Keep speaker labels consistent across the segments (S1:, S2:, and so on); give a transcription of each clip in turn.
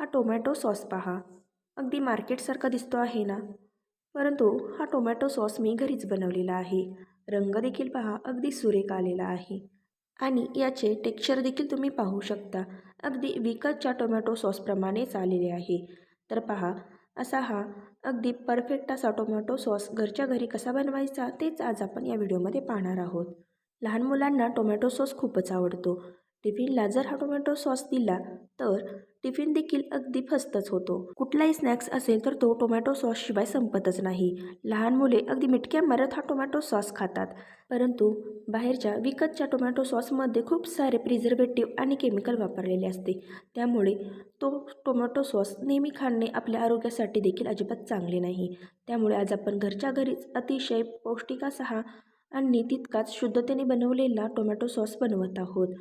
S1: हा tomato sauce पहा. अगदी मार्केटसारखा दिसतो आहे ना? परंतु हा टोमॅटो सॉस मी घरीच बनवलेला आहे. रंग देखील पहा अगदी सुरेख आलेला आहे. आणि याचे टेक्स्चर देखील तुम्ही पाहू शकता. अगदी विकतच्या टोमॅटो सॉसप्रमाणेच आलेले आहे. तर पहा असा हा अगदी परफेक्ट असा टोमॅटो सॉस घरच्या घरी कसा बनवायचा तेच आज आपण या व्हिडिओमध्ये पाहणार आहोत. लहान मुलांना टोमॅटो सॉस खूपच आवडतो. टिफिनला जर हा टोमॅटो सॉस दिला तर टिफिन देखील अगदी फस्तच होतो. कुठलाही स्नॅक्स असेल तर तो टोमॅटो सॉसशिवाय संपतच नाही. लहान मुले अगदी मिटक्या मारत हा टोमॅटो सॉस खातात. परंतु बाहेरच्या विकतच्या टोमॅटो सॉसमध्ये खूप सारे प्रिझर्वेटिव्ह आणि केमिकल वापरलेले असते. त्यामुळे तो टोमॅटो सॉस नेहमी खाणे आपल्या आरोग्यासाठी देखील अजिबात चांगले नाही. त्यामुळे आज आपण घरच्या घरीच अतिशय पौष्टिक असा हा आणि तितकाच शुद्धतेने बनवलेला टोमॅटो सॉस बनवत आहोत.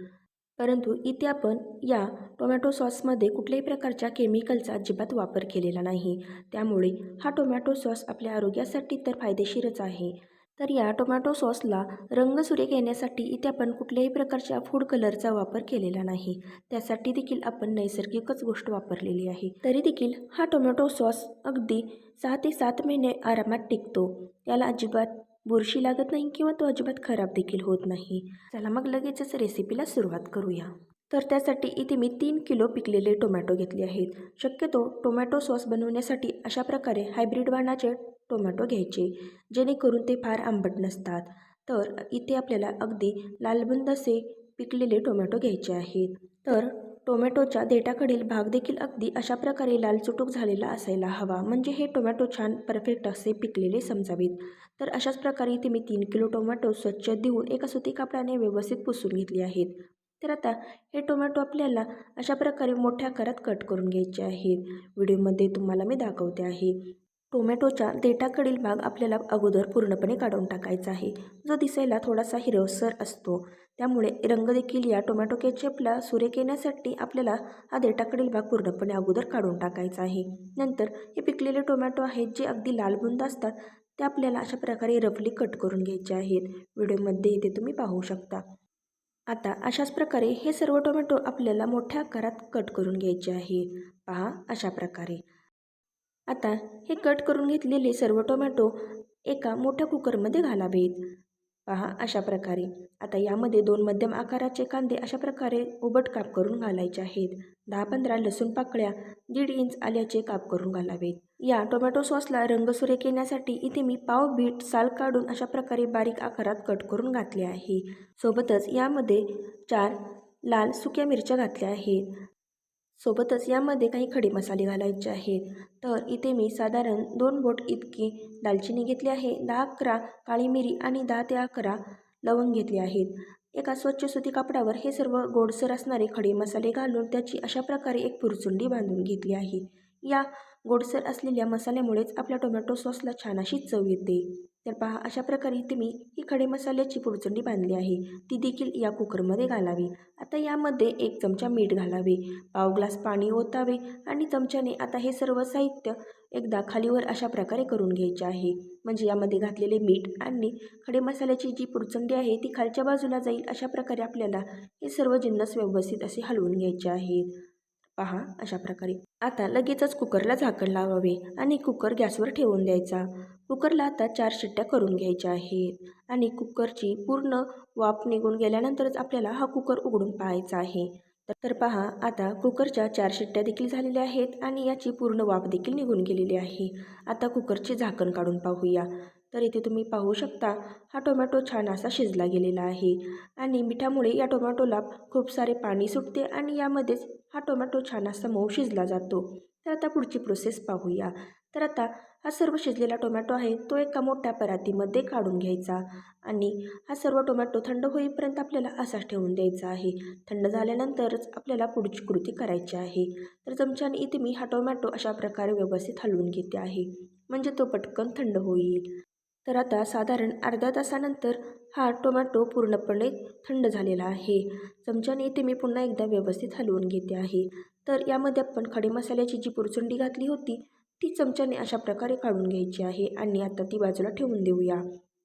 S1: परंतु इथे आपण या टोमॅटो सॉसमध्ये कुठल्याही प्रकारच्या केमिकलचा अजिबात वापर केलेला नाही. त्यामुळे हा टोमॅटो सॉस आपल्या आरोग्यासाठी तर फायदेशीरच आहे. तर या टोमॅटो सॉसला रंग सुरेख येण्यासाठी इथे आपण कुठल्याही प्रकारच्या फूड कलरचा वापर केलेला नाही. त्यासाठी देखील आपण नैसर्गिकच गोष्ट वापरलेली आहे. तरी देखील हा टोमॅटो सॉस अगदी सहा ते सात महिने आरामात टिकतो. याला अजिबात बुरशी लागत नाही किंवा तो अजिबात खराब देखील होत नाही. चला मग लगेचच रेसिपीला सुरुवात करूया. तर त्यासाठी इथे मी तीन किलो पिकलेले टोमॅटो घेतले आहेत. शक्यतो टोमॅटो सॉस बनवण्यासाठी अशा प्रकारे हायब्रिड वाणाचे टोमॅटो घ्यायचे जेणेकरून ते फार आंबट नसतात. तर इथे आपल्याला अगदी लालबुंद असे पिकलेले टोमॅटो घ्यायचे आहेत. तर टोमॅटोच्या देठाकडील भाग देखील अगदी अशा प्रकारे लालचुटूक झालेला असायला हवा. म्हणजे हे टोमॅटो छान परफेक्ट असे पिकलेले समजावेत. तर अशाच प्रकारे इथे मी तीन किलो टोमॅटो स्वच्छ देऊन एका सुती कापडाने व्यवस्थित पुसून घेतले आहेत. तर आता हे टोमॅटो आपल्याला अशा प्रकारे मोठ्या आकारात कट करून घ्यायचे आहेत. व्हिडिओमध्ये तुम्हाला मी दाखवते आहे. टोमॅटोच्या देठाकडील भाग आपल्याला अगोदर पूर्णपणे काढून टाकायचा आहे. जो दिसायला थोडासा हिरवसर असतो. त्यामुळे रंग देखील या टोमॅटो केचपला सुरेख येण्यासाठी आपल्याला हा देठाकडील भाग पूर्णपणे अगोदर काढून टाकायचा आहे. नंतर हे पिकलेले टोमॅटो आहेत जे अगदी लालबुंद असतात. ते आपल्याला अशा प्रकारे रफली कट करून घ्यायचे आहेत. व्हिडिओमध्ये इथे तुम्ही पाहू शकता. आता अशाच प्रकारे हे सर्व टोमॅटो आपल्याला मोठ्या आकारात कट करून घ्यायचे आहे. पहा अशा प्रकारे. आता हे कट करून घेतलेले सर्व टोमॅटो एका मोठ्या कुकरमध्ये घालावेत. पहा अशा प्रकारे. आता यामध्ये दोन मध्यम आकाराचे कांदे अशा प्रकारे उबट काप करून घालायचे आहेत. दहा पंधरा लसूण पाकळ्या दीड इंच आल्याचे काप करून घालावेत. या टोमॅटो सॉसला रंगसुरेख येण्यासाठी इथे मी पाव बीट साल काढून अशा प्रकारे बारीक आकारात कट करून घातले आहे. सोबतच यामध्ये चार लाल सुक्या मिरच्या घातल्या आहेत. सोबतच यामध्ये काही खडे मसाले घालायचे आहेत. तर इथे मी साधारण दोन बोट इतकी दालचिनी घेतली आहे. दहा अकरा काळी मिरी आणि दहा ते अकरा लवंग घेतले आहेत. एका स्वच्छ सुती कापडावर हे सर्व गोडसर असणारे खडे मसाले घालून त्याची अशा प्रकारे एक पुरचुंडी बांधून घेतली आहे. या गोडसर असलेल्या मसाल्यामुळेच आपल्या टोमॅटो सॉसला छान अशी चव येते. तर पहा अशा प्रकारे इथे मी ही खडे मसाल्याची पुरचंडी बांधली आहे. ती देखील या कुकरमध्ये घालावी. आता यामध्ये एक चमचा मीठ घालावे. पाव ग्लास पाणी ओतावे आणि चमच्याने आता हे सर्व साहित्य एकदा खालीवर अशा प्रकारे करून घ्यायचे आहे. म्हणजे यामध्ये घातलेले मीठ आणि खडे मसाल्याची जी पुरचंडी आहे ती खालच्या बाजूला जाईल अशा प्रकारे आपल्याला हे सर्व जिन्नस व्यवस्थित असे हलवून घ्यायचे आहेत. पहा अशा प्रकारे. आता लगेचच कुकरला झाकण लावावे आणि कुकर गॅसवर ठेवून द्यायचा. कुकरला आता चार शिट्ट्या करून घ्यायच्या आहेत आणि कुकरची पूर्ण वाफ निघून गेल्यानंतरच आपल्याला हा कुकर उघडून पाहायचा आहे. तर पहा आता कुकरच्या चार शिट्ट्या देखील झालेल्या आहेत आणि याची पूर्ण वाफ देखील निघून गेलेली आहे. आता कुकरचे झाकण काढून पाहूया. तर इथे तुम्ही पाहू शकता हा टोमॅटो छान असा शिजला गेलेला आहे आणि मिठामुळे या टोमॅटोला खूप सारे पाणी सुटते आणि यामध्येच हा टोमॅटो छान असा मऊ शिजला जातो. तर आता पुढची प्रोसेस पाहूया. तर आता हा सर्व शिजलेला टोमॅटो आहे तो एका मोठ्या परातीमध्ये काढून घ्यायचा आणि हा सर्व टोमॅटो थंड होईपर्यंत आपल्याला असाच ठेवून द्यायचा आहे. थंड झाल्यानंतरच आपल्याला पुढची कृती करायची आहे. तर चमच्याने इथे मी हा टोमॅटो अशा प्रकारे व्यवस्थित हलवून घेते आहे. म्हणजे तो पटकन थंड होईल. तर आता साधारण अर्ध्या तासानंतर हा टोमॅटो पूर्णपणे थंड झालेला आहे. चमच्याने इथे मी पुन्हा एकदा व्यवस्थित हलवून घेते आहे. तर यामध्ये आपण खडे मसाल्याची जी पुरचुंडी घातली होती ती चमच्याने अशा प्रकारे काढून घ्यायची आहे आणि आता ती बाजूला ठेवून देऊया.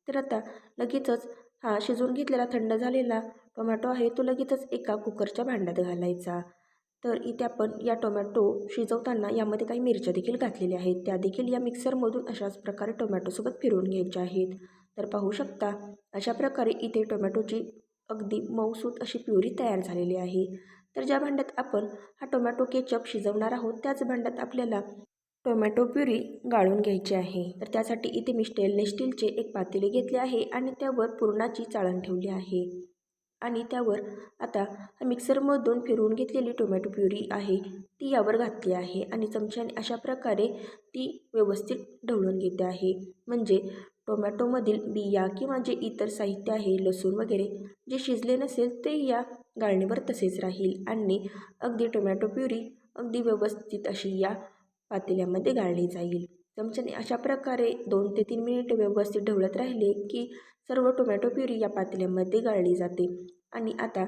S1: तर आता लगेचच हा शिजवून घेतलेला थंड झालेला टोमॅटो आहे तो लगेचच एका कुकरच्या भांड्यात घालायचा. तर इथे आपण या टोमॅटो शिजवताना यामध्ये काही मिरच्या देखील घातलेल्या आहेत. त्या देखील या मिक्सरमधून अशाच प्रकारे टोमॅटोसोबत फिरवून घ्यायच्या आहेत. तर पाहू शकता अशा प्रकारे इथे टोमॅटोची अगदी मऊसूत अशी प्युरी तयार झालेली आहे. तर ज्या भांड्यात आपण हा टोमॅटो केचप शिजवणार आहोत त्याच भांड्यात आपल्याला टोमॅटो प्युरी गाळून घ्यायची आहे. तर त्यासाठी इथे मी स्टेनलेस स्टीलचे एक पातेले घेतले आहे आणि त्यावर पुरणाची चाळण ठेवली आहे. आणि त्यावर आता मिक्सरमधून फिरवून घेतलेली टोमॅटो प्युरी आहे ती यावर घातली आहे आणि चमच्याने अशा प्रकारे ती व्यवस्थित ढवळून घेते आहे. म्हणजे टोमॅटोमधील बिया किंवा जे इतर साहित्य आहे लसूण वगैरे जे शिजले नसेल ते या गाळणीवर तसेच राहील आणि अगदी टोमॅटो प्युरी अगदी व्यवस्थित अशी या पातेल्यामध्ये गाळली जाईल. चमच्याने अशा प्रकारे दोन ते तीन मिनिट व्यवस्थित ढवळत राहिले की सर्व टोमॅटो प्युरी या पातेल्यामध्ये गाळली जाते. आणि आता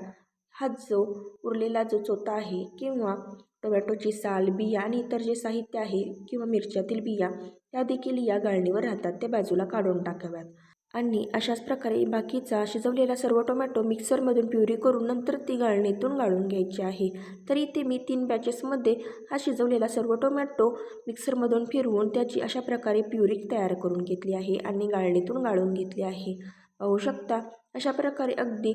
S1: हा जो उरलेला जो चोथा आहे किंवा टोमॅटोची साल बिया आणि इतर जे साहित्य आहे किंवा मिरच्यातील बिया त्या देखील या गाळणीवर राहतात ते बाजूला काढून टाकाव्यात. आणि अशाच प्रकारे बाकीचा शिजवलेला सर्व टोमॅटो मिक्सरमधून प्युरी करून नंतर ती गाळणीतून गाळून घ्यायची आहे. तर इथे मी तीन बॅचेसमध्ये हा शिजवलेला सर्व टोमॅटो मिक्सरमधून फिरवून त्याची अशा प्रकारे प्युरी तयार करून घेतली आहे आणि गाळणीतून गाळून घेतली आहे. पाहू शकता अशा प्रकारे अगदी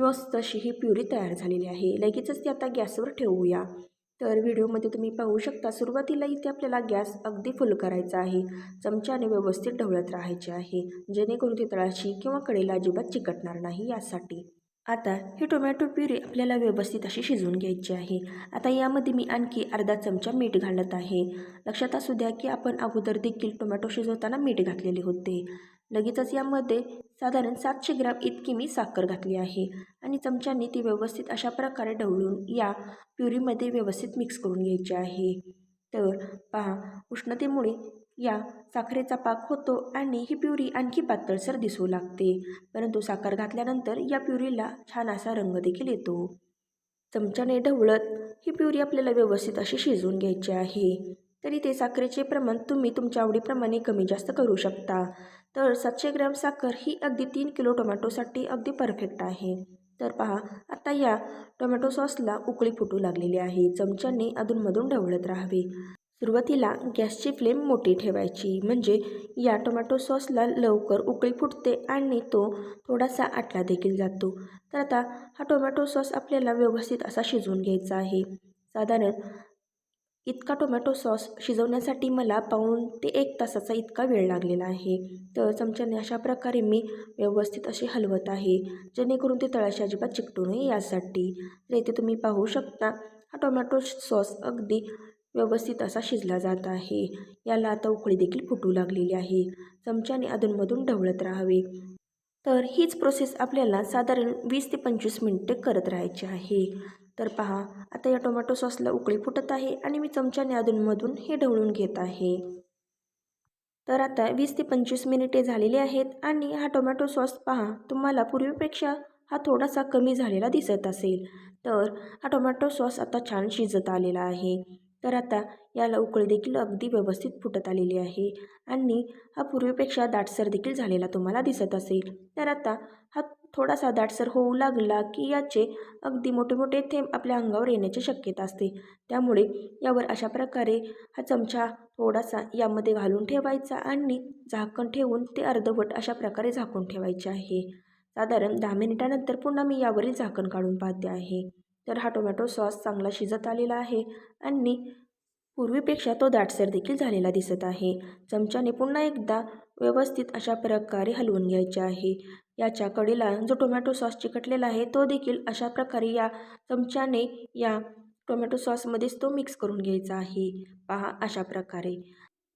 S1: मस्त अशी ही प्युरी तयार झालेली आहे. लगेचच ती आता गॅसवर ठेवूया. तर व्हिडिओमध्ये तुम्ही पाहू शकता सुरुवातीला इथे आपल्याला गॅस अगदी फुल करायचा आहे. चमच्याने व्यवस्थित ढवळत राहायचे आहे. जेणेकरून ते तळाशी किंवा कडेला अजिबात चिकटणार नाही यासाठी. आता ही टोमॅटो प्युरी आपल्याला व्यवस्थित अशी शिजवून घ्यायची आहे. आता यामध्ये मी आणखी अर्धा चमचा मीठ घालत आहे. लक्षात असू द्या की आपण अगोदर देखील टोमॅटो शिजवताना मीठ घातलेले होते. लगेचच यामध्ये साधारण सातशे ग्राम इतकी मी साखर घातली आहे. आणि चमच्याने ती व्यवस्थित अशा प्रकारे ढवळून या प्युरीमध्ये व्यवस्थित मिक्स करून घ्यायची आहे. तर पहा उष्णतेमुळे या साखरेचा पाक होतो आणि ही प्युरी आणखी पातळसर दिसू लागते. परंतु साखर घातल्यानंतर या प्युरीला छान असा रंग देखील येतो. चमच्याने ढवळत ही प्युरी आपल्याला व्यवस्थित अशी शिजवून घ्यायची आहे. तरी ते साखरेचे प्रमाण तुम्ही तुमच्या आवडीप्रमाणे कमी जास्त करू शकता. तर सातशे ग्रॅम साखर ही अगदी तीन किलो टोमॅटोसाठी अगदी परफेक्ट आहे. तर पहा आता या टोमॅटो सॉसला उकळी फुटू लागलेली आहे. चमच्याने अधूनमधून ढवळत राहावे. सुरुवातीला गॅसची फ्लेम मोठी ठेवायची म्हणजे या टोमॅटो सॉसला लवकर उकळी फुटते आणि तो थोडासा आटला देखील जातो. तर आता हा टोमॅटो सॉस आपल्याला व्यवस्थित असा शिजवून घ्यायचा आहे. साधारण इतका टोमॅटो सॉस शिजवण्यासाठी मला पाऊण ते एक तासाचा इतका वेळ लागलेला आहे. तर चमच्याने अशा प्रकारे मी व्यवस्थित असे हलवत आहे जेणेकरून ते तळाशी अजिबात चिकटू नये यासाठी. तर इथे तुम्ही पाहू शकता हा टोमॅटो सॉस अगदी व्यवस्थित असा शिजला जात आहे. याला आता उकळी देखील फुटू लागलेली आहे. चमच्याने अधूनमधून ढवळत राहावे. तर हीच प्रोसेस आपल्याला साधारण वीस ते पंचवीस मिनटे करत राहायची आहे. तर पहा आता या टोमॅटो सॉसला उकळी फुटत आहे आणि मी चमच्याने अधूनमधून हे ढवळून घेत आहे. तर आता वीस ते पंचवीस मिनिटे झालेली आहेत आणि हा टोमॅटो सॉस पहा तुम्हाला पूर्वीपेक्षा हा थोडासा कमी झालेला दिसत असेल. तर हा टोमॅटो सॉस आता छान शिजत आलेला आहे. तर आता याला उकळी देखील अगदी व्यवस्थित फुटत आलेली आहे आणि हा पूर्वीपेक्षा दाटसर देखील झालेला तुम्हाला दिसत असेल. तर आता हा थोडासा दाटसर होऊ लागला की याचे अगदी मोठे मोठे थेंब आपल्या अंगावर येण्याची शक्यता असते. त्यामुळे यावर अशा प्रकारे हा चमचा थोडासा यामध्ये घालून ठेवायचा आणि झाकण ठेवून ते अर्धवट अशा प्रकारे झाकून ठेवायचे आहे. साधारण दहा मिनिटानंतर पुन्हा मी यावरील झाकण काढून पाहते आहे. तर हा टोमॅटो सॉस चांगला शिजत आलेला आहे आणि पूर्वीपेक्षा तो दाटसर देखील झालेला दिसत आहे. चमच्याने पुन्हा एकदा व्यवस्थित अशा प्रकारे हलवून घ्यायचे आहे. याच्या कडेला जो टोमॅटो सॉस चिकटलेला आहे तो देखील अशा प्रकारे या चमच्याने या टोमॅटो सॉसमध्येच तो मिक्स करून घ्यायचा आहे. पहा अशा प्रकारे.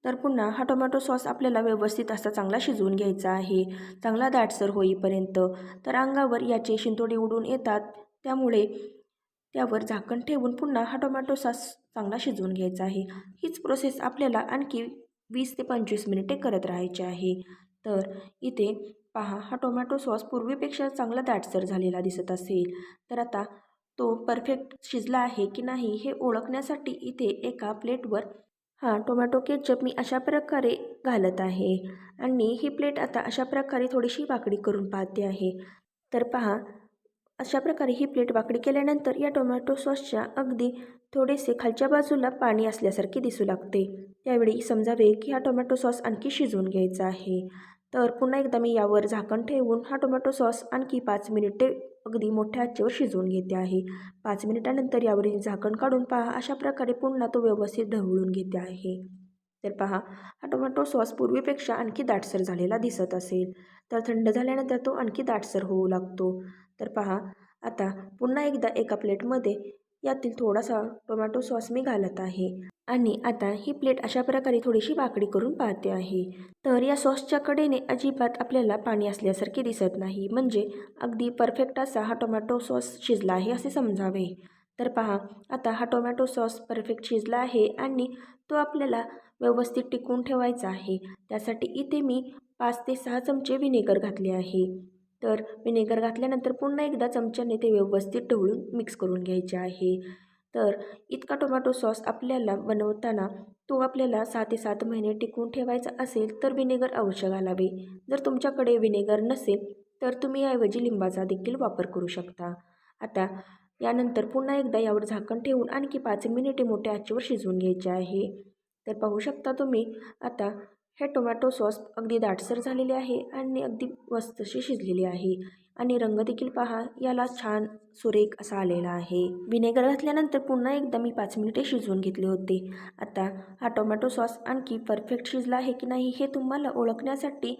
S1: तर पुन्हा हा टोमॅटो सॉस आपल्याला व्यवस्थित असा चांगला शिजवून घ्यायचा आहे. चांगला दाटसर होईपर्यंत. तर अंगावर याचे शिंतोडे उडून येतात. त्यामुळे त्यावर झाकण ठेवून पुन्हा हा टोमॅटो सॉस चांगला शिजवून घ्यायचा आहे. हीच प्रोसेस आपल्याला आणखी वीस ते पंचवीस मिनिटे करत राहायची आहे. तर इथे पहा हा टोमॅटो सॉस पूर्वीपेक्षा चांगला दाटसर झालेला दिसत असेल. तर आता तो परफेक्ट शिजला आहे की नाही हे ओळखण्यासाठी इथे एका प्लेटवर हा टोमॅटो केचप मी अशा प्रकारे घालत आहे. आणि ही प्लेट आता अशा प्रकारे थोडीशी वाकडी करून पाहते आहे. तर पहा अशा प्रकारे ही प्लेट वाकडी केल्यानंतर या टोमॅटो सॉसच्या अगदी थोडेसे खालच्या बाजूला पाणी असल्यासारखे दिसू लागते. त्यावेळी समजावे की हा टोमॅटो सॉस आणखी शिजवून घ्यायचा आहे. तर पुन्हा एकदा मी यावर झाकण ठेवून हा टोमॅटो सॉस आणखी पाच मिनिटे अगदी मोठ्या आचेवर शिजवून घेते आहे. पाच मिनिटानंतर यावरील झाकण काढून पहा अशा प्रकारे पुन्हा तो व्यवस्थित ढवळून घेते आहे. तर पहा हा टोमॅटो सॉस पूर्वीपेक्षा आणखी दाटसर झालेला दिसत असेल. तर थंड झाल्यानंतर तो आणखी दाटसर होऊ लागतो. तर पहा आता पुन्हा एकदा एका प्लेटमध्ये यातील थोडासा टोमॅटो सॉस मी घालत आहे. आणि आता ही प्लेट अशा प्रकारे थोडीशी बाकडी करून पाहते आहे. तर या सॉसच्या कडेने अजिबात आपल्याला पाणी असल्यासारखे दिसत नाही. म्हणजे अगदी परफेक्ट असा हा टोमॅटो सॉस शिजला आहे असे समजावे. तर पहा आता हा टोमॅटो सॉस परफेक्ट शिजला आहे आणि तो आपल्याला व्यवस्थित टिकवून ठेवायचा आहे. त्यासाठी इथे मी पाच ते सहा चमचे विनेगर घातले आहे. तर विनेगर घातल्यानंतर पुन्हा एकदा चमच्याने ते व्यवस्थित ढवळून मिक्स करून घ्यायचे आहे. तर इतका टोमॅटो सॉस आपल्याला बनवताना तो आपल्याला सहा ते सात महिने टिकवून ठेवायचा असेल तर विनेगर अवश्य घालावे. जर तुमच्याकडे विनेगर नसेल तर तुम्ही याऐवजी लिंबाचा देखील वापर करू शकता. आता यानंतर पुन्हा एकदा यावर झाकण ठेवून आणखी पाच मिनिटे मोठ्या आचेवर शिजवून घ्यायचे आहे. तर पाहू शकता तुम्ही आता हे टोमॅटो सॉस अगदी दाटसर झालेले आहे आणि अगदी मस्तशी शिजलेली आहे. आणि रंग देखील पहा याला छान सुरेख असा आलेला आहे. विनेगर घातल्यानंतर पुन्हा एकदा मी पाच मिनिटे शिजवून घेतले होते. आता हा टोमॅटो सॉस आणखी परफेक्ट शिजला आहे की नाही हे तुम्हाला ओळखण्यासाठी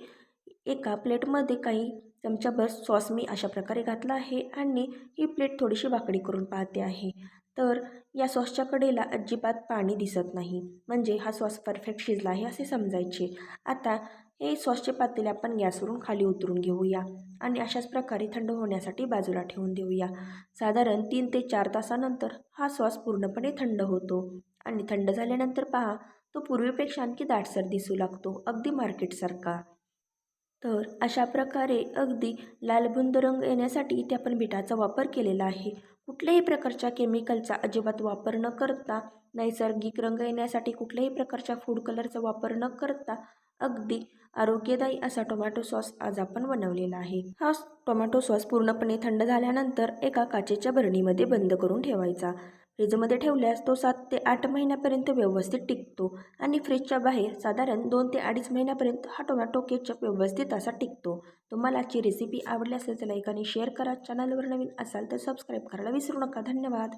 S1: एका प्लेटमध्ये काही चमचाभर सॉस मी अशा प्रकारे घातला आहे आणि ही प्लेट थोडीशी भाकडी करून पाहते आहे. तर या सॉसच्या कडेला अजिबात पाणी दिसत नाही. म्हणजे हा सॉस परफेक्ट शिजला आहे असे समजायचे. आता हे सॉसचे पातेले आपण गॅसवरून खाली उतरून घेऊया आणि अशाच प्रकारे थंड होण्यासाठी बाजूला ठेवून देऊया. साधारण तीन ते चार तासानंतर हा सॉस पूर्णपणे थंड होतो. आणि थंड झाल्यानंतर पहा तो पूर्वीपेक्षा आणखी दाटसर दिसू लागतो अगदी मार्केटसारखा. तर अशा प्रकारे अगदी लालबुंद रंग येण्यासाठी इथे आपण बिटाचा वापर केलेला आहे. कुठल्याही प्रकारच्या केमिकलचा अजिबात वापर न करता नैसर्गिक रंग येण्यासाठी कुठल्याही प्रकारच्या फूड कलरचा वापर न करता अगदी आरोग्यदायी असा टोमॅटो सॉस आज आपण बनवलेला आहे. हा टोमॅटो सॉस पूर्णपणे थंड झाल्यानंतर एका काचेच्या बरणीमध्ये बंद करून ठेवायचा. फ्रीजमध्ये ठेवल्यास तो सात ते आठ महिन्यापर्यंत व्यवस्थित टिकतो आणि फ्रीजच्या बाहेर साधारण दोन ते अडीच महिन्यापर्यंत हा टोमॅटो केचप व्यवस्थित असा टिकतो. तुम्हाला आजची रेसिपी आवडली असेल तर लाईक आणि शेअर करा. चॅनलवर नवीन असाल तर सबस्क्राईब करायला विसरू नका. धन्यवाद.